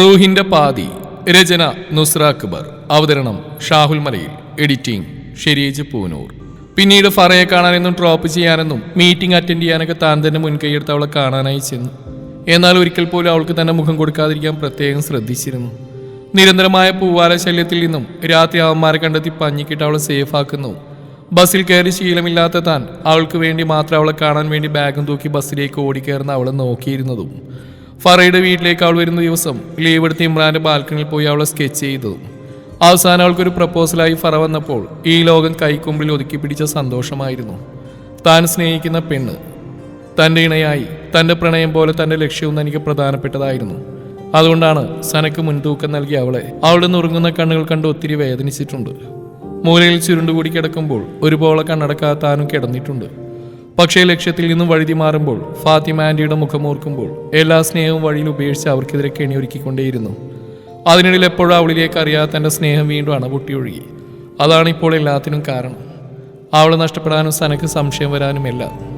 റൂഹിന്റെ പാതി രചന നുസ്ര അക്ബർ അവതരണം ഷാഹുൽ മലയിൽ എഡിറ്റിംഗ് ഷെരീജ് പൂനൂർ. പിന്നീട് ഫറയെ കാണാനെന്നും ഡ്രോപ്പ് ചെയ്യാനെന്നും മീറ്റിംഗ് അറ്റൻഡ് ചെയ്യാനൊക്കെ താൻ തന്നെ മുൻകൈയെടുത്ത് അവളെ കാണാനായി ചെന്നു. എന്നാൽ ഒരിക്കൽ പോലും അവൾക്ക് തന്നെ മുഖം കൊടുക്കാതിരിക്കാൻ പ്രത്യേകം ശ്രദ്ധിച്ചിരുന്നു. നിരന്തരമായ പൂവാല ശല്യത്തിൽ നിന്നും രാത്രി അവന്മാരെ കണ്ടെത്തി പഞ്ഞിക്കിട്ട് അവളെ സേഫാക്കുന്നു ബസ്സിൽ കയറി ശീലമില്ലാത്ത താൻ അവൾക്ക് വേണ്ടി മാത്രം അവളെ കാണാൻ വേണ്ടി ബാഗും തൂക്കി ബസ്സിലേക്ക് ഓടിക്കയറുന്ന അവളെ നോക്കിയിരുന്നതും ഫറയുടെ വീട്ടിലേക്ക് അവൾ വരുന്ന ദിവസം ലീവ് എടുത്ത് ഇമ്രാന്റെ ബാൽക്കണിയിൽ പോയി അവളെ സ്കെച്ച് ചെയ്തു. അവസാനം അവൾക്കൊരു പ്രപ്പോസലായി ഫറ വന്നപ്പോൾ ഈ ലോകം കൈക്കൊമ്പിൽ ഒതുക്കി പിടിച്ച സന്തോഷമായിരുന്നു. താൻ സ്നേഹിക്കുന്ന പെണ്ണ്. തന്റെ ഇണയായി തന്റെ പ്രണയം പോലെ തന്റെ ലക്ഷ്യവും തനിക്ക് പ്രധാനപ്പെട്ടതായിരുന്നു. അതുകൊണ്ടാണ് സനക്ക് മുൻതൂക്കം നൽകി അവളെ അവളുടെ നുറുങ്ങുന്ന കണ്ണുകൾ കണ്ട് ഒത്തിരി വേദനിച്ചിട്ടുണ്ട്. മൂലയിൽ ചുരുണ്ടുകൂടി കിടക്കുമ്പോൾ ഒരുപോലെ കണ്ണടക്കാത്താനും കിടന്നിട്ടുണ്ട്. പക്ഷേ ലക്ഷ്യത്തിൽ നിന്നും വഴുതി മാറുമ്പോൾ ഫാത്തിമ ആന്റിയുടെ മുഖമോർക്കുമ്പോൾ എല്ലാ സ്നേഹവും വഴിയിൽ ഉപേക്ഷിച്ച് അവർക്കെതിരെ കെണിയൊരുക്കിക്കൊണ്ടേയിരുന്നു. അതിനിടയിൽ എപ്പോഴും അവളിലേക്ക് അറിയാതെ തന്റെ സ്നേഹം വീണ്ടും അണപൊട്ടിയൊഴുകി. അതാണ് ഇപ്പോൾ എല്ലാത്തിനും കാരണം. അവളെ നഷ്ടപ്പെടാനും സനക്ക് സംശയം വരാനും എല്ലാം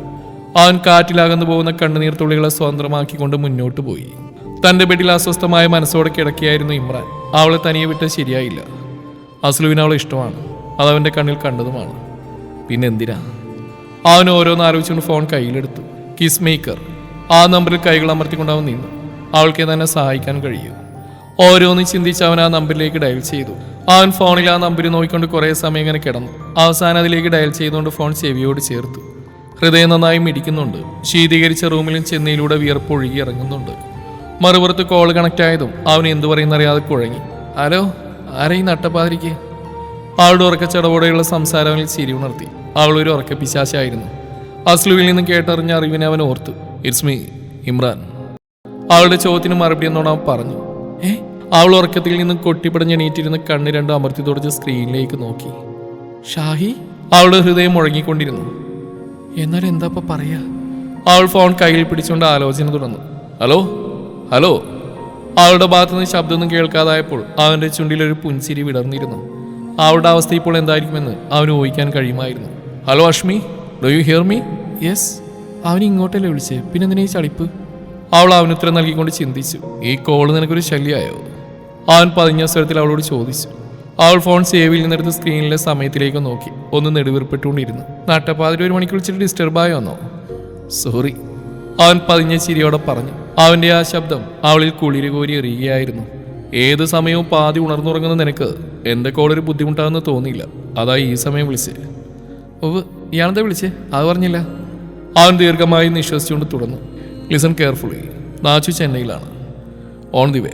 അവൻ കാറ്റിലകന്നു പോകുന്ന കണ്ണുനീർ തുള്ളികളെ സ്വതന്ത്രമാക്കിക്കൊണ്ട് മുന്നോട്ട് പോയി. തന്റെ ബെഡിൽ അസ്വസ്ഥമായ മനസ്സോടെ കിടക്കുകയായിരുന്നു ഇമ്രാൻ. അവളെ തനിയെ വിട്ട് ശരിയായില്ല. അസ്ലുവിന് അവളെ ഇഷ്ടമാണ്. അതവന്റെ കണ്ണിൽ കണ്ടതുമാണ്. പിന്നെന്തിനാ? അവൻ ഓരോന്ന് ആലോചിച്ചുകൊണ്ട് ഫോൺ കയ്യിലെടുത്തു. കിസ് മേക്കർ ആ നമ്പറിൽ കൈകൾ അമർത്തിക്കൊണ്ട് അവൻ നിന്നു. അവൾക്ക് തന്നെ സഹായിക്കാൻ കഴിയും. ഓരോന്ന് ചിന്തിച്ച് അവൻ ആ നമ്പറിലേക്ക് ഡയൽ ചെയ്തു. അവൻ ഫോണിൽ ആ നമ്പർ നോക്കിക്കൊണ്ട് കുറേ സമയം ഇങ്ങനെ കിടന്നു. അവസാനം അതിലേക്ക് ഡയൽ ചെയ്തുകൊണ്ട് ഫോൺ ചെവിയോട് ചേർത്തു. ഹൃദയം നന്നായി മിടിക്കുന്നുണ്ട്. ശീതീകരിച്ച റൂമിലും ചെന്നൈയിലൂടെ വിയർപ്പ് ഒഴുകി ഇറങ്ങുന്നുണ്ട്. മറുപുറത്ത് കോൾ കണക്ട് ആയതും അവൻ എന്തു പറയുന്നറിയാതെ കുഴങ്ങി. ഹലോ ആരെയും നട്ടപ്പാതിരിക്കേ? ആളുടെ ഉറക്കച്ചടവോടെയുള്ള സംസാരങ്ങളിൽ ചിരി ഉണർത്തി. അവൾ ഒരു ഉറക്കപ്പിശാശായിരുന്നു അസ്ലുവിൽ നിന്ന് കേട്ടറിഞ്ഞ അറിവിനെ അവൻ ഓർത്തു. It's me Imran. അവളുടെ ചോദ്യത്തിന് മറുപടി എന്നോട് അവൻ പറഞ്ഞു. ഏ? അവൾ ഉറക്കത്തിൽ നിന്ന് കൊട്ടിപ്പടഞ്ഞെണീറ്റിരുന്ന് കണ്ണ് രണ്ടും അമർത്തി തുടച്ച് സ്ക്രീനിലേക്ക് നോക്കി. ഷാഹി? അവളുടെ ഹൃദയം മുഴങ്ങിക്കൊണ്ടിരുന്നു. എന്നാൽ എന്താ പറയാ? അവൾ ഫോൺ കയ്യിൽ പിടിച്ചുകൊണ്ട് ആലോചന തുടർന്നു. ഹലോ? ഹലോ? അവളുടെ ഭാഗത്തുനിന്ന് ശബ്ദമൊന്നും കേൾക്കാതായപ്പോൾ അവന്റെ ചുണ്ടിലൊരു പുൻചിരി വിടർന്നിരുന്നു. അവളുടെ അവസ്ഥ ഇപ്പോൾ എന്തായിരിക്കുമെന്ന് അവന് ഊഹിക്കാൻ കഴിയുമായിരുന്നു. Hello Ashmi do you hear me yes അവൻ ഇങ്ങോട്ടല്ലേ വിളിച്ചേ? പിന്നെ എന്തിനാ ഈ ചളിപ്പ്? അവൾ അവനുത്തരം നൽകിക്കൊണ്ട് ചിന്തിച്ചു. ഈ കോൾ നിനക്കൊരു ശല്യമായോ അവൻ പതിഞ്ഞ സ്വരത്തിൽ അവളോട് ചോദിച്ചു. അവൾ ഫോൺ സേവിൽ നിന്നെടുത്ത് സ്ക്രീനിലെ സമയത്തിലേക്ക് നോക്കി. ഒന്ന് നെടുവീർപ്പെട്ടുകൊണ്ടിരുന്നു നട്ടപ്പാതിരി ഒരു മണിക്ക് വിളിച്ചിട്ട് ഡിസ്റ്റർബ് ആയോന്നോ? സോറി അവൻ പതിഞ്ഞ ചിരിയോടെ പറഞ്ഞു. അവന്റെ ആ ശബ്ദം അവളിൽ കുളിര് കോരി എറിയുകയായിരുന്നു. ഏത് സമയവും പാതി ഉണർന്നുറങ്ങുന്ന നിനക്ക് എന്റെ കോളൊരു ബുദ്ധിമുട്ടാണെന്ന് തോന്നിയില്ല. അതാ ഈ സമയം വിളിച്ചേ. ഓവ് ഇയാളെന്താ വിളിച്ചേ? അത് പറഞ്ഞില്ല. അവൻ ദീർഘമായി നിശ്വസിച്ചുകൊണ്ട് തുടർന്നു. ലിസൺ കെയർഫുള്ളി നാച്ചു ചെന്നൈയിലാണ്. ഓൺ ദി വേ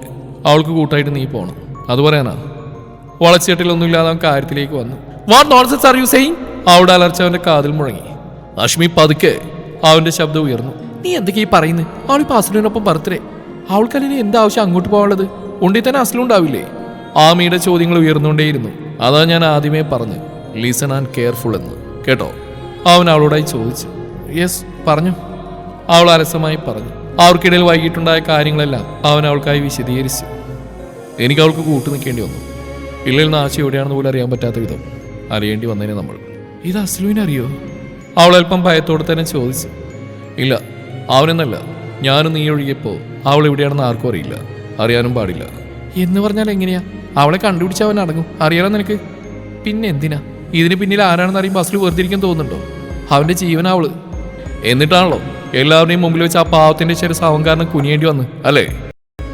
അവൾക്ക് കൂട്ടായിട്ട് നീ പോണം. അത് പറയാനാ? വളച്ചേട്ടിലൊന്നുമില്ലാതെ അവൻ കാര്യത്തിലേക്ക് വന്നു. വാട്ട് നോൺസെൻസ് ആർ യു അവിടെ അലർച്ച അവന്റെ കാതിൽ മുഴങ്ങി. അഷ്മി പതുക്കെ അവന്റെ ശബ്ദം ഉയർന്നു. നീ എന്തൊക്കെയാ ഈ പറയുന്നത് അവളിപ്പോ പറത്തരേ ബർത്ത്ഡേ. എന്താ എന്താവശ്യം അങ്ങോട്ട് പോകാനുള്ളത്? ഉണ്ടെങ്കിൽ തന്നെ അസ്ലുണ്ടാവില്ലേ ആമിയുടെ ചോദ്യങ്ങൾ ഉയർന്നുകൊണ്ടേയിരുന്നു. അതാ ഞാൻ ആദ്യമേ പറഞ്ഞു ലിസൺ ആൻഡ് കെയർഫുൾ എന്ന്. കേട്ടോ? അവൻ അവളോടായി ചോദിച്ചു. യെസ് പറഞ്ഞു. അവൾ അലസമായി പറഞ്ഞു. അവർക്കിടയിൽ വൈകിട്ടുണ്ടായ കാര്യങ്ങളെല്ലാം അവൻ അവൾക്കായി വിശദീകരിച്ചു. എനിക്ക് അവൾക്ക് കൂട്ടു നിൽക്കേണ്ടി വന്നു. ഇള്ളിൽ നിന്ന് ആശ എവിടെയാണെന്ന് പോലും അറിയാൻ പറ്റാത്ത വിധം അറിയേണ്ടി വന്നതിനെ നമ്മൾ. ഇത് അസ്ലുവിനെ അറിയോ? അവൾ അല്പം ഭയത്തോടെ തന്നെ ചോദിച്ചു. ഇല്ല അവനെന്നല്ല. ഞാനും നീ ഒഴുകിയപ്പോൾ അവൾ എവിടെയാണെന്ന് ആർക്കും അറിയില്ല. അറിയാനും പാടില്ല. എന്ന് പറഞ്ഞാൽ എങ്ങനെയാ? അവളെ കണ്ടുപിടിച്ച് അവൻ അടങ്ങും. അറിയാലോ നിനക്ക്. പിന്നെ എന്തിനാ? ഇതിന് പിന്നിൽ ആരാണെന്ന് അറിയുമ്പോൾ അസ്ലു വേർതിരിക്കാൻ തോന്നുന്നുണ്ടോ? അവന്റെ ജീവനാവൾ എന്നിട്ടാണല്ലോ എല്ലാവരുടെയും മുമ്പിൽ വെച്ച് ആ പാവത്തിന്റെ ചെറിയ സാവം കാരണം കുനിയേണ്ടി വന്ന് അല്ലേ?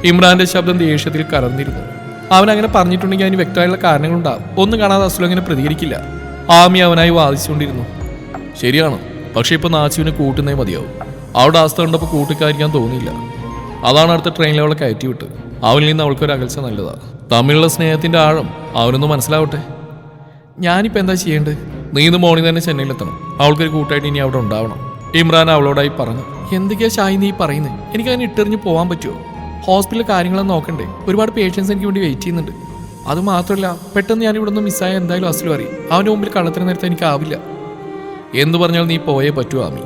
ഇമ്രാന്റെ ശബ്ദം ദേഷ്യത്തിൽ കലർന്നിരുന്നു. അവൻ അങ്ങനെ പറഞ്ഞിട്ടുണ്ടെങ്കിൽ അതിന് വ്യക്തമായുള്ള കാരണങ്ങളുണ്ടാവും. ഒന്നും കാണാതെ അസ്ലു അങ്ങനെ പ്രതികരിക്കില്ല. ആമി അവനായി വാദിച്ചുകൊണ്ടിരുന്നു. ശരിയാണ് പക്ഷെ ഇപ്പൊ നാച്ചുവിനെ കൂട്ടുന്നേ മതിയാവും. അവിടെ അവസ്ഥ കണ്ടപ്പോൾ കൂട്ടിക്കാരിക്കാൻ തോന്നിയില്ല. അതാണ് അടുത്ത ട്രെയിനിൽ അവളെ കയറ്റി വിട്ട് അവനിൽ നിന്ന് അവൾക്കൊരു അകൽച്ച നല്ലതാണ് തമ്മിലുള്ള സ്നേഹത്തിന്റെ ആഴം അവനൊന്ന് മനസ്സിലാവട്ടെ. ഞാനിപ്പോൾ എന്താ ചെയ്യേണ്ടത്? നീ ഇന്ന് മോർണിംഗ് തന്നെ ചെന്നൈയിലെത്തണം. അവൾക്കൊരു കൂട്ടായിട്ട് ഇനി അവിടെ ഉണ്ടാവണം. ഇമ്രാൻ അവളോടായി പറഞ്ഞു. എന്തൊക്കെയാ ഷായി നീ പറയുന്നത് എനിക്ക് അങ്ങനെ ഇട്ടെറിഞ്ഞ് പോകാൻ പറ്റുമോ ഹോസ്പിറ്റലിലെ കാര്യങ്ങളൊന്നും നോക്കണ്ടേ? ഒരുപാട് പേഷ്യൻസ് എനിക്ക് വേണ്ടി വെയിറ്റ് ചെയ്യുന്നുണ്ട്. അത് മാത്രമല്ല പെട്ടെന്ന് ഞാൻ ഇവിടെ നിന്ന് മിസ്സായ എന്തായാലും അസുഖം അറിയും. അവന്റെ മുമ്പിൽ കള്ളത്തിന് നേരത്തെ എനിക്ക് ആവില്ല. എന്ന് പറഞ്ഞാൽ നീ പോയേ പറ്റൂ ആമി.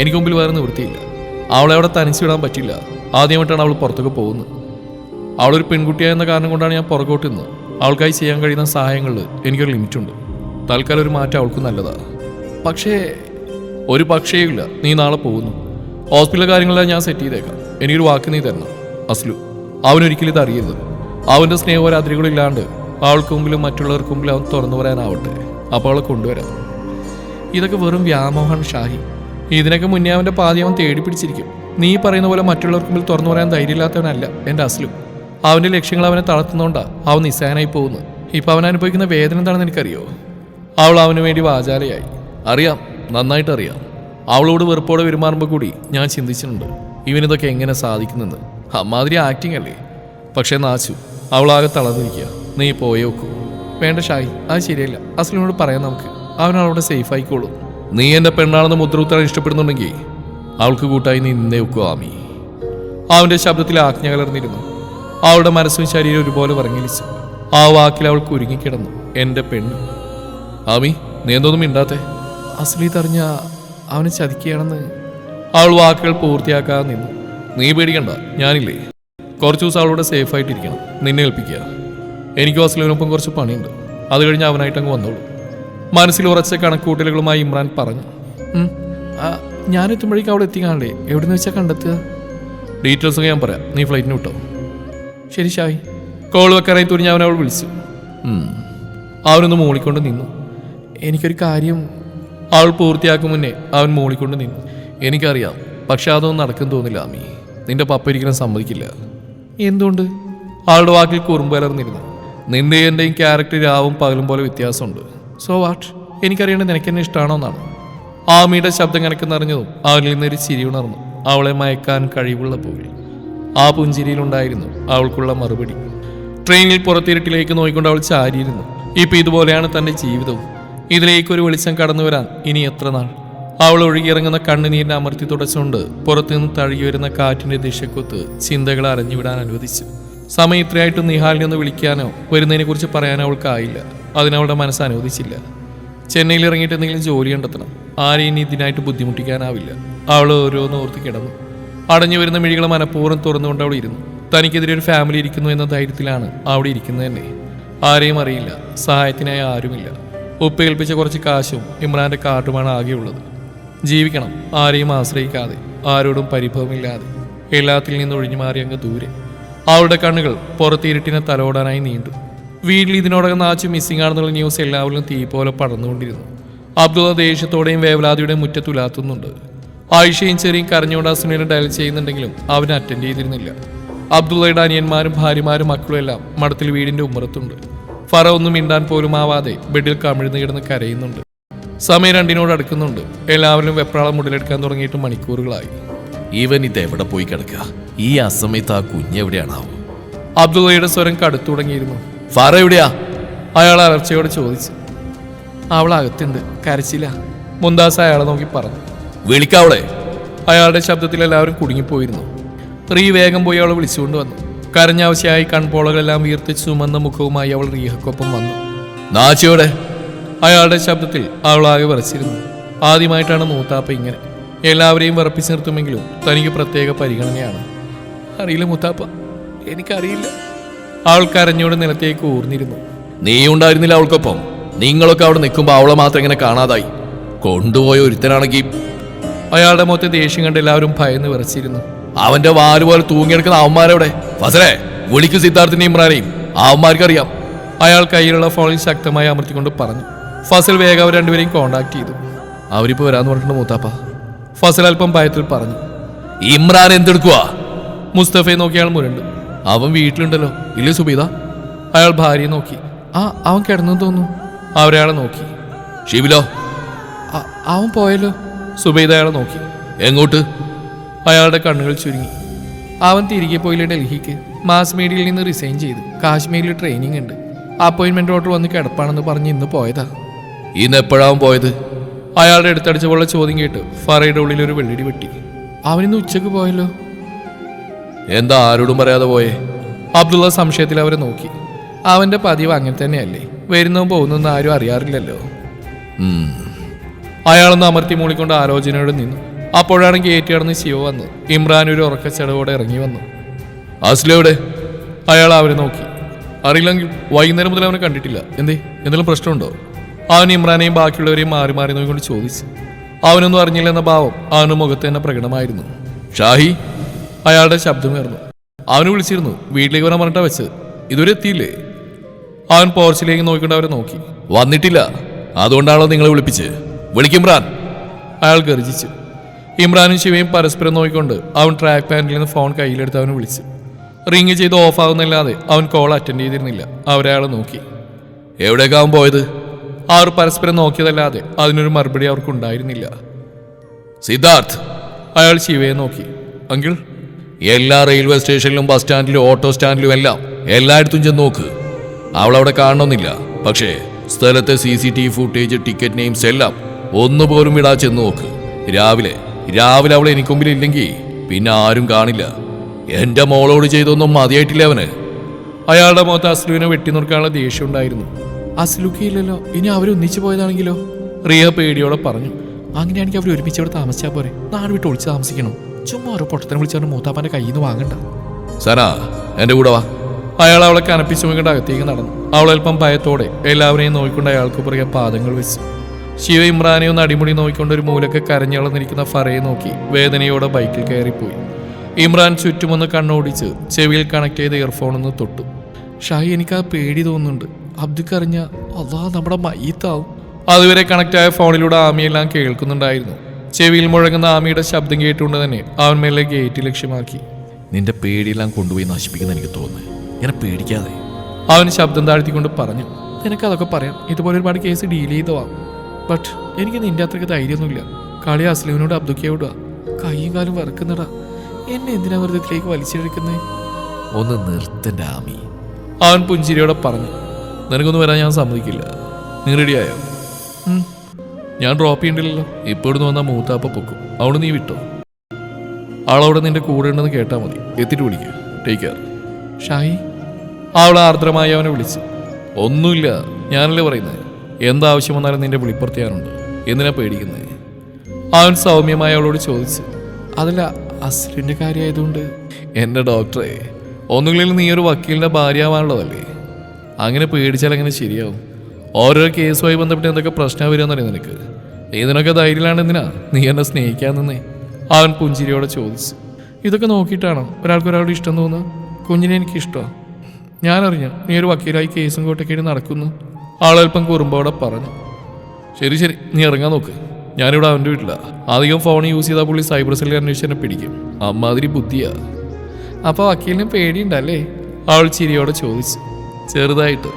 എനിക്ക് മുമ്പിൽ വേറെ നിവൃത്തിയില്ല. അവളെ അവിടെ തനിച്ച് വിടാൻ പറ്റില്ല. ആദ്യമായിട്ടാണ് അവൾ പുറത്തൊക്കെ പോകുന്നത്. അവളൊരു പെൺകുട്ടിയായെന്ന കാരണം കൊണ്ടാണ് ഞാൻ പുറകോട്ട് നിന്ന് അവൾക്കായി ചെയ്യാൻ കഴിയുന്ന സഹായങ്ങളിൽ എനിക്കൊരു ലിമിറ്റുണ്ട്. തൽക്കാലം ഒരു മാറ്റം അവൾക്ക് നല്ലതാണ് പക്ഷേ ഒരു പക്ഷേയില്ല നീ നാളെ പോകുന്നു. ഹോസ്പിറ്റൽ കാര്യങ്ങളെല്ലാം ഞാൻ സെറ്റ് ചെയ്തേക്കാം. എനിക്കൊരു വാക്ക് നീ തരണം അസ്ലു. അവനൊരിക്കലും അറിയരുത്. അവന്റെ സ്നേഹവും അതിരുകളില്ലാണ്ട് അവൾക്ക് മുമ്പിലും മറ്റുള്ളവർക്ക് മുമ്പിലും അവൻ തുറന്നു പറയാനാവട്ടെ. അപ്പോൾ അവളെ കൊണ്ടുവരാം. ഇതൊക്കെ വെറും വ്യാമോഹൻ ഷാഹി. ഇതിനൊക്കെ മുന്നേ അവന്റെ പാതി അവൻ തേടി പിടിച്ചിരിക്കും. നീ പറയുന്ന പോലെ മറ്റുള്ളവർക്ക് മുമ്പിൽ തുറന്നു പറയാൻ ധൈര്യമില്ലാത്തവനല്ല എന്റെ അസ്ലും. അവന്റെ ലക്ഷ്യങ്ങൾ അവനെ തളർത്തുന്നോണ്ടാ അവൻ നിസ്സഹനായി പോകുന്നു. ഇപ്പൊ അവൻ അനുഭവിക്കുന്ന വേദന എന്താണെന്ന് എനിക്കറിയോ? അവൾ അവന് വേണ്ടി വാചാലയായി. അറിയാം നന്നായിട്ട് അറിയാം. അവളോട് വെറുപ്പോടെ പെരുമാറുമ്പോൾ കൂടി ഞാൻ ചിന്തിച്ചിട്ടുണ്ട് ഇവനിതൊക്കെ എങ്ങനെ സാധിക്കുന്നെന്ന്. അമ്മാതിരി ആക്ടിങ് അല്ലേ? പക്ഷേ നാച്ചു അവളാകെ തളർന്നിരിക്കുക. നീ പോയേ നോക്കൂ. വേണ്ട ഷായി അത് ശരിയല്ല. അസ്ലിനോട് പറയാം നമുക്ക്. അവൻ അവളോട് സേഫ് ആയിക്കോളൂ. നീ എന്റെ പെണ്ണാണെന്ന് മുദ്രകുത്താൻ ഇഷ്ടപ്പെടുന്നുണ്ടെങ്കിൽ അവൾക്ക് കൂട്ടായി നീ നിന്നേ വെക്കൂ ആമി. അവന്റെ ശബ്ദത്തിൽ ആജ്ഞ കലർന്നിരുന്നു. അവളുടെ മനസ്സും ശരീരം ഒരുപോലെ വിറങ്ങിലിച്ചു ആ വാക്കിൽ അവൾ കുരുങ്ങിക്കിടന്നു. എന്റെ പെണ്ണ്. ആമി നീ എന്തൊന്നും മിണ്ടാത്തെ? അസ്ലി തറിഞ്ഞ അവനെ ചതിക്കുകയാണെന്ന്. അവൾ വാക്കുകൾ പൂർത്തിയാക്കാതെ നിന്നു. നീ പേടിക്കണ്ട ഞാനില്ലേ. കുറച്ച് ദിവസം അവളോട് സേഫ് ആയിട്ടിരിക്കണം നിന്നെ ഏൽപ്പിക്കുക. എനിക്കും അസ്ലിനൊപ്പം കുറച്ച് പണിയുണ്ട്. അത് കഴിഞ്ഞ് അവനായിട്ട് അങ്ങ് വന്നോളൂ. മനസ്സിൽ ഉറച്ച കണക്കൂട്ടലുകളുമായി ഇമ്രാൻ പറഞ്ഞു. ഞാനെത്തുമ്പോഴേക്കും ആ, ഞാൻ എത്തുമ്പോഴേക്കും അവിടെ എത്തിക്കാണല്ലേ എവിടെ നിന്ന് വെച്ചാൽ കണ്ടെത്തുക? ഡീറ്റെയിൽസ് ഒക്കെ ഞാൻ പറയാം. നീ ഫ്ലൈറ്റിന് വിട്ടോ? ശരി ഷായി കോൾ വെക്കാറായി തുരിഞ്ഞ് അവൻ അവൾ വിളിച്ചു. അവനൊന്ന് മൂളിക്കൊണ്ട് നിന്നു. എനിക്കൊരു കാര്യം അവൾ പൂർത്തിയാക്കും മുന്നേ അവൻ മൂളിക്കൊണ്ട് നിന്നു. എനിക്കറിയാം. പക്ഷെ അതൊന്നും നടക്കും തോന്നില്ല അമ്മി നിന്റെ പപ്പ ഒരിക്കലും സമ്മതിക്കില്ല. എന്തുകൊണ്ട്? ആളുടെ വാക്കിൽ കുറുമ്പ് കലർന്നിരുന്നു. നിന്റെ എന്റെയും ക്യാരക്ടർ രാവും പകലും പോലെ വ്യത്യാസമുണ്ട്. സോ വാട്ട് എനിക്കറിയേണ്ടത് നിനക്ക് എന്നെ ഇഷ്ടമാണോ എന്നാണ്. ആമിയുടെ ശബ്ദം കണക്കെന്നറിഞ്ഞതും അവനിൽ നിന്നൊരു ചിരി ഉണർന്നു. അവളെ മയക്കാൻ കഴിവുള്ള പോലെ. ആ പുഞ്ചിരിയിലുണ്ടായിരുന്നു അവൾക്കുള്ള മറുപടി. ട്രെയിനിൽ പുറത്തിരുട്ടിലേക്ക് നോക്കിക്കൊണ്ട് അവൾ ചാരിയിരുന്നു. ഇപ്പം ഇതുപോലെയാണ് തന്റെ ജീവിതവും. ഇതിലേക്കൊരു വെളിച്ചം കടന്നു വരാൻ ഇനി എത്ര നാൾ? അവൾ ഒഴുകിയിറങ്ങുന്ന കണ്ണുനീരിനെ അമർത്തി തുടച്ചുകൊണ്ട് പുറത്തുനിന്ന് തഴുകി വരുന്ന കാറ്റിന്റെ ദിശക്കൊത്ത് ചിന്തകൾ അറിഞ്ഞുവിടാൻ അനുവദിച്ചു. സമയം ഇത്രയായിട്ടും നിഹാലിനെ ഒന്ന് വിളിക്കാനോ വരുന്നതിനെക്കുറിച്ച് പറയാനോ അവൾക്കായില്ല. അതിനവളുടെ മനസ്സ് അനുവദിച്ചില്ല. ചെന്നൈയിൽ ഇറങ്ങിയിട്ട് എന്തെങ്കിലും ജോലി കണ്ടെത്തണം. ആരെയും ഇതിനായിട്ട് ബുദ്ധിമുട്ടിക്കാനാവില്ല. അവൾ ഓരോന്ന് ഓർത്ത് കിടന്നു. അടഞ്ഞു വരുന്ന മിഴികൾ മനഃപൂർവം തുറന്നുകൊണ്ട് അവിടെ ഇരുന്നു. തനിക്കെതിരെ ഒരു ഫാമിലി ഇരിക്കുന്നു എന്ന ധൈര്യത്തിലാണ് അവിടെ ഇരിക്കുന്നത് തന്നെ. ആരെയും അറിയില്ല സഹായത്തിനായി ആരുമില്ല. ഉപ്പ് ഏൽപ്പിച്ച കുറച്ച് കാശും ഇമ്രാന്റെ കാർഡുമാണ് ആകെയുള്ളത് ജീവിക്കണം ആരെയും ആശ്രയിക്കാതെ ആരോടും പരിഭവമില്ലാതെ. എല്ലാത്തിൽ നിന്ന് ഒഴിഞ്ഞു മാറി അങ്ങ് ദൂരെ. അവളുടെ കണ്ണുകൾ പുറത്തിരുട്ടിനെ തലോടാനായി നീണ്ടു. വീട്ടിൽ ഇതിനോടകം നാച്ചു മിസ്സിംഗ് ആണെന്നുള്ള ന്യൂസ് എല്ലാവരിലും തീ പോലെ പടർന്നുകൊണ്ടിരുന്നു. അബ്ദുള്ള ദേഷ്യത്തോടെയും വേവലാതിയുടെയും മുറ്റത്തുലാത്തുന്നുണ്ട് ആയിഷയും ചെറിയും കരഞ്ഞുകൊണ്ട് അസുനിനെ ഡയൽ ചെയ്യുന്നുണ്ടെങ്കിലും അവൻ അറ്റൻഡ് ചെയ്തിരുന്നില്ല. അബ്ദുള്ളയുടെ അനിയന്മാരും ഭാര്യമാരും മക്കളും എല്ലാം മഠത്തിൽ വീടിന്റെ ഉമ്മറത്തുണ്ട്. ഫറ ഒന്നും മിണ്ടാൻ പോലും ആവാതെ ബെഡിൽ കമിഴ്ന്നു കിടന്ന് കരയുന്നുണ്ട്. സമയം രണ്ടിനോട് അടുക്കുന്നുണ്ട്. എല്ലാവരും വെപ്രാളം മുടലെടുക്കാൻ തുടങ്ങിയിട്ട് മണിക്കൂറുകളായി. ഇവൻ ഇത് എവിടെ പോയി കിടക്കുക? ഈ അസമയത്ത് ആ കുഞ്ഞെവിടെയാണാവും അബ്ദുള്ളയുടെ സ്വരം കടുത്തു തുടങ്ങിയിരുന്നു. ഫറ എവിടെയാ? അയാൾ അലർച്ചയോടെ ചോദിച്ചു. അവൾ അകത്തുണ്ട്. കരച്ചില്ല മുന്താസ് അയാളെ നോക്കി പറഞ്ഞു. വിളിക്കാവളെ. അയാളുടെ ശബ്ദത്തിൽ എല്ലാവരും കുടുങ്ങിപ്പോയിരുന്നു. റീ വേഗം പോയി അവളെ വിളിച്ചുകൊണ്ട് വന്നു. കരഞ്ഞാവശ്യമായി കൺപോളകളെല്ലാം വീർത്ത് ചുമന്ന മുഖവുമായി അവൾ റീഹക്കൊപ്പം വന്നു. നാച്ചിയോടെ. അയാളുടെ ശബ്ദത്തിൽ അവൾ ആകെ വിറച്ചിരുന്നു. ആദ്യമായിട്ടാണ് മൂത്താപ്പ ഇങ്ങനെ. എല്ലാവരെയും വിറപ്പിച്ചു നിർത്തുമെങ്കിലും തനിക്ക് പ്രത്യേക പരിഗണനയാണ്. അറിയില്ല മൂത്താപ്പ. എനിക്കറിയില്ല. അവൾ കരഞ്ഞോട് നിലത്തേക്ക് ഊർന്നിരുന്നു. നീ ഉണ്ടായിരുന്നില്ല അവൾക്കൊപ്പം. നിങ്ങളൊക്കെ അവിടെ നിൽക്കുമ്പോൾ അവളെ മാത്രം ഇങ്ങനെ കാണാതായി. കൊണ്ടുപോയ ഒരുത്തനാണെങ്കിൽ അയാളുടെ മൊത്തം ദേഷ്യം കണ്ട് എല്ലാവരും ഭയന്ന് വിറച്ചിരുന്നു. അവന്റെ വാൽ പോലെ തൂങ്ങിയെടുക്കുന്ന അവന്മാരെവിടെ? ഫസലേ വിളിക്കു സിദ്ധാർത്ഥിനെയും ഇമ്രാനെയും. അവന്മാർക്കറിയാം. അയാൾ കയ്യിലുള്ള ഫോണിൽ ശക്തമായി അമർത്തിക്കൊണ്ട് പറഞ്ഞു. ഫസൽ വേഗം അവർ രണ്ടുപേരെയും കോണ്ടാക്ട് ചെയ്തു. അവരിപ്പോ വരാന്ന് പറഞ്ഞിട്ടുണ്ട് മൂത്താപ്പ. ഫസൽ അല്പം ഭയത്തിൽ പറഞ്ഞു. ഇമ്രാൻ എന്തെടുക്കുക മുസ്തഫയെ നോക്കി അയാൾ മുരണ്ടു. അവൻ വീട്ടിലുണ്ടല്ലോ. ഇല്ലേ സുബീത? അയാൾ ഭാര്യയെ നോക്കി. ആ അവൻ കിടന്നു തോന്നുന്നു. അവരയാളെ നോക്കി. ഷീബിലോ അവൻ പോയല്ലോ. സുബൈദ അയാളെ നോക്കി. എങ്ങോട്ട്? അയാളുടെ കണ്ണുകൾ ചുരുങ്ങി. അവൻ തിരികെ പോയില്ല ഡൽഹിക്ക്? മാസ് മീഡിയയിൽ നിന്ന് റിസൈൻ ചെയ്തു. കാശ്മീരിൽ ട്രെയിനിങ് ഉണ്ട്. അപ്പോയിന്റ്മെന്റ് ഓർഡർ വന്ന് കിടപ്പാണെന്ന് പറഞ്ഞ് ഇന്ന് പോയതാ. ഇന്ന് എപ്പോഴാവും പോയത്? അയാളുടെ അടുത്തടിച്ചപ്പോഴുള്ള ചോദ്യം കേട്ട് ഫറയുടെ ഉള്ളിൽ ഒരു വെള്ളിടി വെട്ടി. അവനിന്ന് ഉച്ചയ്ക്ക് പോയല്ലോ? എന്താ ആരോടും പറയാതെ പോയേ? അബ്ദുള്ള സംശയത്തിൽ അവരെ നോക്കി. അവന്റെ പതിവ് അങ്ങനെ തന്നെയല്ലേ? വരുന്നോ പോകുന്നോ ആരും അറിയാറില്ലല്ലോ. അയാളൊന്ന് അമർത്തി മൂളിക്കൊണ്ട് ആലോചനയോടെ നിന്നു. അപ്പോഴാണ് ഗേറ്റ് കടന്ന് ശിവ വന്ന്. ഇമ്രാൻ ഒരു ഉറക്കച്ചടവോടെ ഇറങ്ങി വന്നു. അസ്ലയുടെ അയാൾ അവരെ നോക്കി. അറിയില്ലെങ്കിൽ വൈകുന്നേരം മുതൽ അവനെ കണ്ടിട്ടില്ല. എന്തേ? എന്തെങ്കിലും പ്രശ്നമുണ്ടോ? അവൻ ഇമ്രാനെയും ബാക്കിയുള്ളവരെയും മാറി മാറി നോക്കിക്കൊണ്ട് ചോദിച്ചു. അവനൊന്നും അറിഞ്ഞില്ല എന്ന ഭാവം അവന്റെ മുഖത്ത് തന്നെ പ്രകടമായിരുന്നു. ഷാഹി? അയാളുടെ ശബ്ദമേർന്നു അവന് വിളിച്ചിരുന്നു. വീട്ടിലേക്ക് വരാൻ പറഞ്ഞിട്ടാ വെച്ചത്. ഇതുവരെ എത്തിയില്ലേ? അവൻ പോർച്ചിലേക്ക് നോക്കിക്കൊണ്ട് അവരെ നോക്കി. വന്നിട്ടില്ല. അതുകൊണ്ടാണോ നിങ്ങളെ വിളിപ്പിച്ച് വിളിക്കുമ്രാൻ അയാൾ ഗർജിച്ചു. ഇമ്രാനും ശിവയും പരസ്പരം നോക്കിക്കൊണ്ട് അവൻ ട്രാക്ക് പാന്റിൽ നിന്ന് ഫോൺ കയ്യിലെടുത്ത് അവനെ വിളിച്ചു. റിങ് ചെയ്ത് ഓഫ് ആകുന്നില്ലാതെ അവൻ കോൾ അറ്റൻഡ് ചെയ്തിരുന്നില്ല. അവരയാളെ നോക്കി. എവിടേക്കാവും പോയത്? അവർ പരസ്പരം നോക്കിയതല്ലാതെ അതിനൊരു മറുപടി അവർക്കുണ്ടായിരുന്നില്ല സിദ്ധാർത്ഥ്. അയാൾ ശിവയെ നോക്കി. അങ്കിൾ? എല്ലാ റെയിൽവേ സ്റ്റേഷനിലും ബസ് സ്റ്റാൻഡിലും ഓട്ടോ സ്റ്റാൻഡിലും എല്ലാം എല്ലായിടത്തും ചെന്ന് നോക്ക്. അവളവിടെ കാണണമെന്നില്ല. പക്ഷേ സ്ഥലത്തെ C C T V footage ticket names എല്ലാം ഒന്നുപോലും ഇടാ ചെന്ന് നോക്ക്. രാവിലെ രാവിലെ അവളെ എനിക്ക് മുമ്പിൽ ഇല്ലെങ്കിൽ പിന്നെ ആരും കാണില്ല. എന്റെ മോളോട് ചെയ്തൊന്നും മതിയായിട്ടില്ല അവന്. അയാളുടെ മുഖത്ത് അസ്ലുവിനെ വെട്ടിനുറുക്കാനുള്ള ദേഷ്യം ഉണ്ടായിരുന്നു അസ്ലുക്കിയില്ലല്ലോ ഇനി അവരൊന്നിച്ചു പോയതാണെങ്കിലോ? റിയ പേടിയോടെ പറഞ്ഞു അങ്ങനെയാണെങ്കിൽ അവർ ഒരുമിച്ച് അവിടെ താമസിച്ചാൽ പോരെ. നാട് വിട്ട് ഒളിച്ച് താമസിക്കണം. ചുമ്മാ ഓരോ പൊട്ടത്തിനെ വിളിച്ചവരുടെ മൂത്താപ്പാന്റെ കയ്യിൽ നിന്ന് വാങ്ങണ്ട. സനാ എന്റെ കൂടെ വാ. അയാൾ അവളെ കനപ്പിച്ചു നോക്കിയിട്ട് അകത്തേക്ക് നടന്നു. അവളൽപ്പം ഭയത്തോടെ എല്ലാവരെയും നോക്കിക്കൊണ്ട് അയാൾക്ക് പുറകെ പാദങ്ങൾ വെച്ചു. ശിവ ഇമ്രാനെ ഒന്ന് അടിമുടി നോക്കിക്കൊണ്ട് ഒരു മൂലക്ക് കരഞ്ഞളന്നിരിക്കുന്ന ഫറയെ നോക്കി വേദനയോടെ ബൈക്കിൽ കയറിപ്പോയി. ഇമ്രാൻ ചുറ്റുമൊന്ന് കണ്ണോടിച്ച് ചെവിയിൽ കണക്ട് ചെയ്ത ഇയർഫോൺ ഒന്ന് തൊട്ടു. ഷായി എനിക്ക് ആ പേടി തോന്നുന്നുണ്ട്. അബ്ദുക്കറിഞ്ഞ അതാ നമ്മുടെ മയ്യത്താവും. അതുവരെ കണക്റ്റായ ഫോണിലൂടെ ആമിയെല്ലാം കേൾക്കുന്നുണ്ടായിരുന്നു. ചെവിയിൽ മുഴങ്ങുന്ന ആമിയുടെ ശബ്ദം കേട്ടുകൊണ്ട് തന്നെ അവൻ മേലെ ഗേറ്റ് ലക്ഷ്യമാക്കി. നിന്റെ പേടിയെല്ലാം കൊണ്ടുപോയി നശിപ്പിക്കുന്ന എനിക്ക് തോന്നുന്നു. ഇങ്ങനെ പേടിക്കാതെ. അവൻ ശബ്ദം താഴ്ത്തിക്കൊണ്ട് പറഞ്ഞു നിനക്കതൊക്കെ പറയാം. ഇതുപോലെ ഒരുപാട് കേസ് ഡീൽ ചെയ്തവാ ബട്ട് എനിക്ക് നിന്റെ അത്രയ്ക്ക് ധൈര്യമൊന്നുമില്ല. കളി അസ്ലീമിനോട് അബ്ദുക്കയോടുക കൈയും കാലും വറക്കുന്നടാ. എന്നെ എന്തിനാ വെറുതെ ഇതിലേക്ക് വലിച്ചെടുക്കുന്നേ ഒന്ന് നിർത്തന്റെ ആമി അവൻ പുഞ്ചിരിയോടെ പറഞ്ഞു. നിനക്കൊന്ന് വരാൻ ഞാൻ സമ്മതിക്കില്ല. നീ റെഡിയായോ ഞാൻ ഡ്രോപ്പ് ചെയ്യണ്ടില്ലല്ലോ. ഇപ്പോൾ ഇവിടുന്ന് വന്നാൽ മൂത്താപ്പ പൊക്കും. അവിടെ നീ വിട്ടോ? അവളവിടെ നിന്റെ കൂടെ ഉണ്ടെന്ന് കേട്ടാൽ മതി. എത്തിട്ട് വിളിക്കുക ടേക്ക് കെയർ ഷായി? അവൾ ആർദ്രമായി അവനെ വിളിച്ചു. ഒന്നുമില്ല. ഞാനല്ലേ പറയുന്നത് എന്താവശ്യം വന്നാലും നിന്റെ വെളിപ്പെടുത്തിയാറുണ്ട് എന്തിനാ പേടിക്കുന്നത് അവൻ സൗമ്യമായ അവളോട് ചോദിച്ചു അതല്ല അസ്ലിന്റെ കാര്യമായതുകൊണ്ട്? എന്റെ ഡോക്ടറെ ഒന്നുകിൽ നീ ഒരു വക്കീലിന്റെ ഭാര്യയാവാനുള്ളതല്ലേ? അങ്ങനെ പേടിച്ചാൽ അങ്ങനെ ശരിയാവും? ഓരോ കേസുമായി ബന്ധപ്പെട്ട് എന്തൊക്കെ പ്രശ്നം വരുമെന്നറിയാം നിനക്ക്? ഇതിനൊക്കെ ധൈര്യമാണ് എന്തിനാ നീ എന്നെ സ്നേഹിക്കാൻ നിന്നേ? അവൻ പുഞ്ചിരിയോടെ ചോദിച്ചു ഇതൊക്കെ നോക്കിയിട്ടാണോ ഒരാൾക്ക് ഒരാളുടെ ഇഷ്ടം തോന്നുക? കുഞ്ഞിനെ എനിക്കിഷ്ടമാണ് ഞാനറിഞ്ഞ നീ ഒരു വക്കീലായി കേസും കോട്ടക്കേടി നടക്കുന്നു. ആളൽപ്പം കുറുമ്പോടെ പറഞ്ഞു. ശരി ശരി നീ ഇറങ്ങാൻ നോക്ക്. ഞാനിവിടെ അവന്റെ വീട്ടിലാണ് അധികം ഫോൺ യൂസ് ചെയ്താൽ പുള്ളി സൈബർ സെല്ലിൽ അന്വേഷിച്ച് എന്നെ പിടിക്കും. അമ്മാതിരി ബുദ്ധിയാ. അപ്പോൾ വക്കീലിന് പേടിയുണ്ടല്ലേ? അവൾ ചിരിയോടെ ചോദിച്ചു. ചെറുതായിട്ട്.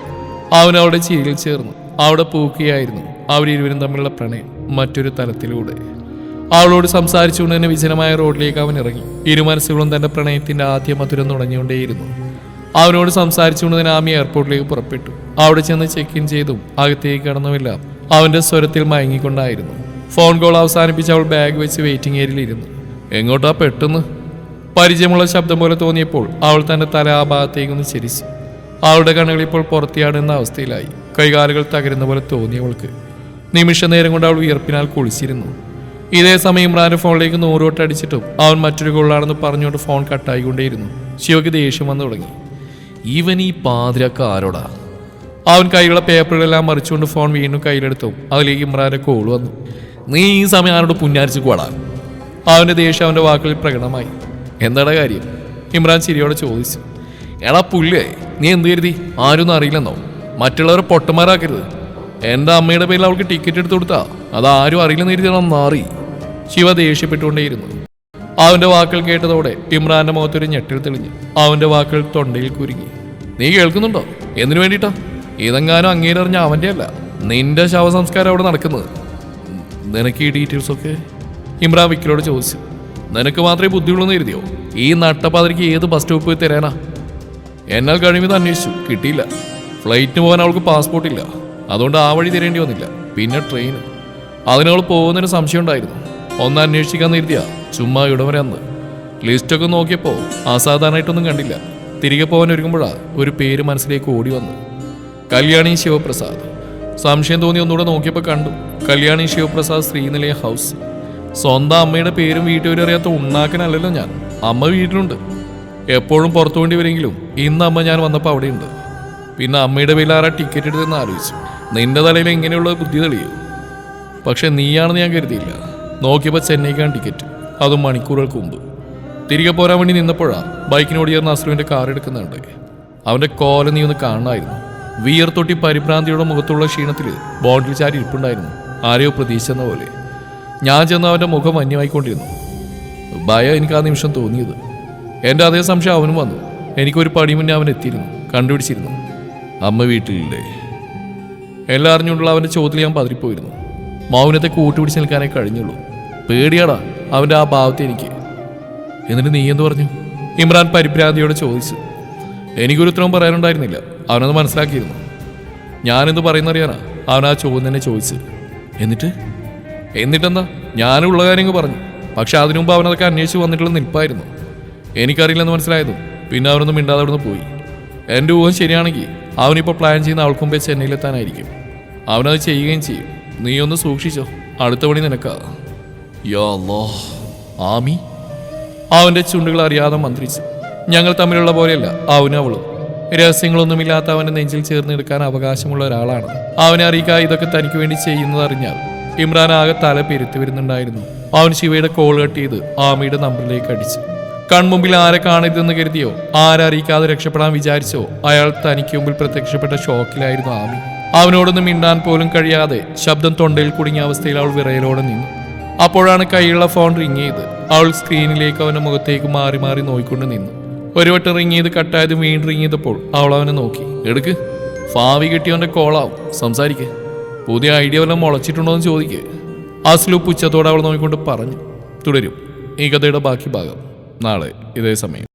അവൻ അവിടെ ചിരിയിൽ ചേർന്നു. അവിടെ പൂക്കുകയായിരുന്നു. അവരിരുവരും തമ്മിലുള്ള പ്രണയം മറ്റൊരു തലത്തിലൂടെ. അവളോട് സംസാരിച്ചുകൊണ്ട് തന്നെ വിജനമായ റോഡിലേക്ക് അവൻ ഇറങ്ങി. ഇരു മനസ്സുകളും തന്റെ പ്രണയത്തിന്റെ ആദ്യ മധുരം തുടങ്ങിക്കൊണ്ടേയിരുന്നു അവനോട് സംസാരിച്ചുകൊണ്ട് ആമി എയർപോർട്ടിലേക്ക് പുറപ്പെട്ടു. അവിടെ ചെന്ന് ചെക്ക് ഇൻ ചെയ്തും അകത്തേക്ക് കടന്നുമില്ല. അവന്റെ സ്വരത്തിൽ മയങ്ങിക്കൊണ്ടായിരുന്നു. ഫോൺ കോൾ അവസാനിപ്പിച്ച് അവൾ ബാഗ് വെച്ച് വെയിറ്റിംഗ് ഏരിയയിൽ ഇരുന്നു. എങ്ങോട്ടാ പെട്ടെന്ന്? പരിചയമുള്ള ശബ്ദം പോലെ തോന്നിയപ്പോൾ അവൾ തന്റെ തല ആ ഭാഗത്തേക്കൊന്ന് ചിരിച്ചു. അവളുടെ കണ്ണുകൾ ഇപ്പോൾ പുറത്തിയാടുന്ന അവസ്ഥയിലായി. കൈകാലുകൾ തകരുന്ന പോലെ തോന്നി അവൾക്ക്. നിമിഷ നേരം കൊണ്ട് അവൾ വിയർപ്പിനാൽ കുളിച്ചിരുന്നു. ഇതേ സമയം ഇമ്രാന്റെ ഫോണിലേക്ക് നൂറോട്ട് അടിച്ചിട്ടും അവൻ മറ്റൊരു കൊള്ളാണെന്ന് പറഞ്ഞുകൊണ്ട് ഫോൺ കട്ടായിക്കൊണ്ടേയിരുന്നു. ശിവയ്ക്ക് ദേഷ്യം വന്നു തുടങ്ങി. ഇവൻ ഈ പാതിരക്ക ആരോടാ അവൻ കൈയുള്ള പേപ്പറുകളെല്ലാം മറിച്ചുകൊണ്ട് ഫോൺ വീണ്ടും കയ്യിലെടുത്തു. അതിലേക്ക് ഇമ്രാന്റെ കോൾ വന്നു. നീ ഈ സമയം ആരോട് പുന്നാരിച്ചു കൂടാ അവന്റെ ദേഷ്യം അവന്റെ വാക്കുകളിൽ പ്രകടമായി. എന്താടാ കാര്യം? ഇമ്രാൻ ചിരിയോടെ ചോദിച്ചു. എടാ പുല്ലേ നീ എന്ത് കരുതി? ആരൊന്നും അറിയില്ലെന്നോ? മറ്റുള്ളവരെ പൊട്ടന്മാരാക്കരുത്. എന്റെ അമ്മയുടെ പേരിൽ അവൾക്ക് ടിക്കറ്റ് എടുത്തു കൊടുത്താ. അത് ആരും അറിയില്ലെന്ന് കരുതി നാറി ശിവ ദേഷ്യപ്പെട്ടുകൊണ്ടേയിരുന്നു. അവന്റെ വാക്കുകൾ കേട്ടതോടെ ഇമ്രാന്റെ മുഖത്തൊരു ഞെട്ടിൽ തെളിഞ്ഞു. അവന്റെ വാക്കുകൾ തൊണ്ടയിൽ കുരുങ്ങി. നീ കേൾക്കുന്നുണ്ടോ? എന്തിനു വേണ്ടിയിട്ടാ? ഇതെങ്ങാനും അങ്ങേരറിഞ്ഞ അവന്റെ അല്ല നിന്റെ ശവസംസ്കാരം അവിടെ നടക്കുന്നത്. നിനക്ക് ഈ ഡീറ്റെയിൽസ് ഒക്കെ? ഇമ്രാൻ വിക്കിലോട് ചോദിച്ചു. നിനക്ക് മാത്രമേ ബുദ്ധിയുള്ളൂ എന്ന് എഴുതിയോ ഈ നട്ടപ്പാതിരിക്ക് ഏത് ബസ് സ്റ്റോപ്പ് പോയി തരാനാ? എന്നാൽ കഴിയുമെന്ന് അന്വേഷിച്ചു. കിട്ടിയില്ല. ഫ്ലൈറ്റിന് പോകാൻ അവൾക്ക് പാസ്പോർട്ട് ഇല്ല. അതുകൊണ്ട് ആ വഴി തരേണ്ടി വന്നില്ല. പിന്നെ ട്രെയിൻ അതിനവൾ പോകുന്നതിന് സംശയം ഉണ്ടായിരുന്നു ഒന്ന് അന്വേഷിക്കാൻ നിർത്തിയ ചുമ്മാ ഇടവരെ അന്ന്. ലിസ്റ്റൊക്കെ നോക്കിയപ്പോൾ അസാധാരണമായിട്ടൊന്നും കണ്ടില്ല. തിരികെ പോകാൻ ഒരുങ്ങുമ്പോഴാ ഒരു പേര് മനസ്സിലേക്ക് ഓടി വന്നു. കല്യാണി ശിവപ്രസാദ്. സംശയം തോന്നി ഒന്നുകൂടെ നോക്കിയപ്പോൾ കണ്ടു. കല്യാണി ശിവപ്രസാദ് ശ്രീനിലയ ഹൗസ്. സ്വന്തം അമ്മയുടെ പേരും വീട്ടുപേരും അറിയാത്ത ഉണ്ണാക്കനല്ലല്ലോ ഞാൻ. അമ്മ വീട്ടിലുണ്ട്. എപ്പോഴും പുറത്തു വേണ്ടി വരെങ്കിലും ഇന്ന് അമ്മ ഞാൻ വന്നപ്പോൾ അവിടെയുണ്ട്. പിന്നെ അമ്മയുടെ പേരിൽ ആരാ ടിക്കറ്റ് എടുത്തെന്ന് ആലോചിച്ചു. നിന്റെ തലയിൽ എങ്ങനെയുള്ള ബുദ്ധി തെളിയും. പക്ഷെ നീയാണെന്ന് ഞാൻ കരുതിയില്ല. നോക്കിയപ്പോൾ ചെന്നൈക്കാണ് ടിക്കറ്റ് അതും മണിക്കൂറുകൾക്ക് മുമ്പ്. തിരികെ പോരാൻ വേണ്ടി നിന്നപ്പോഴാണ് ബൈക്കിനോട് ചേർന്ന് അസ്ലുവിന്റെ കാർ എടുക്കുന്നുണ്ട്. അവന്റെ കോല നീ ഒന്ന് കാണണമായിരുന്നു. വിയർത്തൊട്ടി പരിഭ്രാന്തിയുടെ മുഖത്തുള്ള ക്ഷീണത്തിൽ ബോണ്ടിൽ ചാരി ഇരിപ്പുണ്ടായിരുന്നു. ആരെയോ പ്രതീക്ഷിച്ചെന്ന പോലെ. ഞാൻ ചെന്ന് അവന്റെ മുഖം മഞ്ഞമായിക്കൊണ്ടിരുന്നു ഭയം എനിക്ക് ആ നിമിഷം തോന്നിയത്. എന്റെ അതേ സംശയം അവനും വന്നു. എനിക്കൊരു പടി മുന്നേ അവൻ എത്തിയിരുന്നു. കണ്ടുപിടിച്ചിരുന്നു. അമ്മ വീട്ടിലില്ലേ? എല്ലാം അറിഞ്ഞുകൊണ്ടുള്ള അവന്റെ ചോദ്യം ഞാൻ പതിരിപ്പോയിരുന്നു. മൗനത്തെ കൂട്ടുപിടിച്ച് നിൽക്കാനേ കഴിഞ്ഞുള്ളൂ. പേടിയാടാ അവന്റെ ആ ഭാവത്തെ എനിക്ക്. എന്നിട്ട് നീ എന്ത് പറഞ്ഞു? ഇമ്രാൻ പരിഭ്രാന്തിയോട് ചോദിച്ചു. എനിക്കൊരു ഉത്തരവും പറയാനുണ്ടായിരുന്നില്ല. അവനത് മനസ്സിലാക്കിയിരുന്നു. ഞാനെന്ത് പറയുന്നറിയാനാ? അവൻ ആ ചോദ്യം തന്നെ ചോദിച്ചു. എന്നിട്ട്? എന്നിട്ടെന്താ? ഞാനുള്ള കാര്യങ്ങൾ പറഞ്ഞു. പക്ഷെ അതിനുമുമ്പ് അവനതൊക്കെ അന്വേഷിച്ച് വന്നിട്ടുള്ള നിൽപ്പായിരുന്നു. എനിക്കറിയില്ലെന്ന് മനസ്സിലായതും. പിന്നെ അവനൊന്നും മിണ്ടാതെ അവിടുന്ന് പോയി. എന്റെ ഊഹം ശരിയാണെങ്കിൽ അവനിപ്പോൾ പ്ലാൻ ചെയ്യുന്ന അവൾക്ക് ചെന്നൈയിലെത്താനായിരിക്കും. അവനത് ചെയ്യുകയും ചെയ്യും. നീ ഒന്ന് സൂക്ഷിച്ചോ. അടുത്ത പണി നിനക്കാ. യാ. ആമി അവന്റെ ചുണ്ടുകൾ അറിയാതെ മന്ത്രിച്ചു. ഞങ്ങൾ തമ്മിലുള്ള പോലെയല്ല അവനും അവളും. രഹസ്യങ്ങളൊന്നുമില്ലാത്ത അവന്റെ നെഞ്ചിൽ ചേർന്നെടുക്കാൻ അവകാശമുള്ള ഒരാളാണ്. അവനെ അറിയിക്കാൻ ഇതൊക്കെ തനിക്ക് വേണ്ടി ചെയ്യുന്നത് അറിഞ്ഞാൽ ഇമ്രാൻ ആകെ തല പെരുത്തു വരുന്നുണ്ടായിരുന്നു. അവൻ ശിവയുടെ കോൾ കട്ട് ചെയ്ത് ആമിയുടെ നമ്പറിലേക്ക് അടിച്ചു. കൺമുമ്പിൽ ആരെ കാണരുതെന്ന് കരുതിയോ? ആരറിയിക്കാതെ രക്ഷപ്പെടാൻ വിചാരിച്ചോ? അയാൾ തനിക്ക് മുമ്പിൽ പ്രത്യക്ഷപ്പെട്ട ഷോക്കിലായിരുന്നു ആമി അവനോടൊന്നും മിണ്ടാൻ പോലും കഴിയാതെ ശബ്ദം തൊണ്ടയിൽ കുടുങ്ങിയ അവസ്ഥയിൽ അവൾ വിറയലോടെ നിന്നു. അപ്പോഴാണ് കൈയുള്ള ഫോൺ റിങ് ചെയ്ത് അവൾ സ്ക്രീനിലേക്ക് അവന്റെ മുഖത്തേക്ക് മാറി മാറി നോയിക്കൊണ്ട് നിന്നു. ഒരു വട്ടം റിങ് ചെയ്ത് കട്ടായത് വീണ്ടും റിങ് ചെയ്തപ്പോൾ അവൾ അവനെ നോക്കി. എടുക്ക്. ഫാവി കിട്ടിയവന്റെ കോളാവും സംസാരിക്കേ. പുതിയ ഐഡിയ വല്ലതും മുളച്ചിട്ടുണ്ടോ എന്ന് ചോദിക്കുക അസ്ലു പുച്ഛത്തോടെ അവൾ നോക്കിക്കൊണ്ട് പറഞ്ഞു. തുടരും. ഈ കഥയുടെ ബാക്കി ഭാഗം. നാളെ ഇതേ സമയം.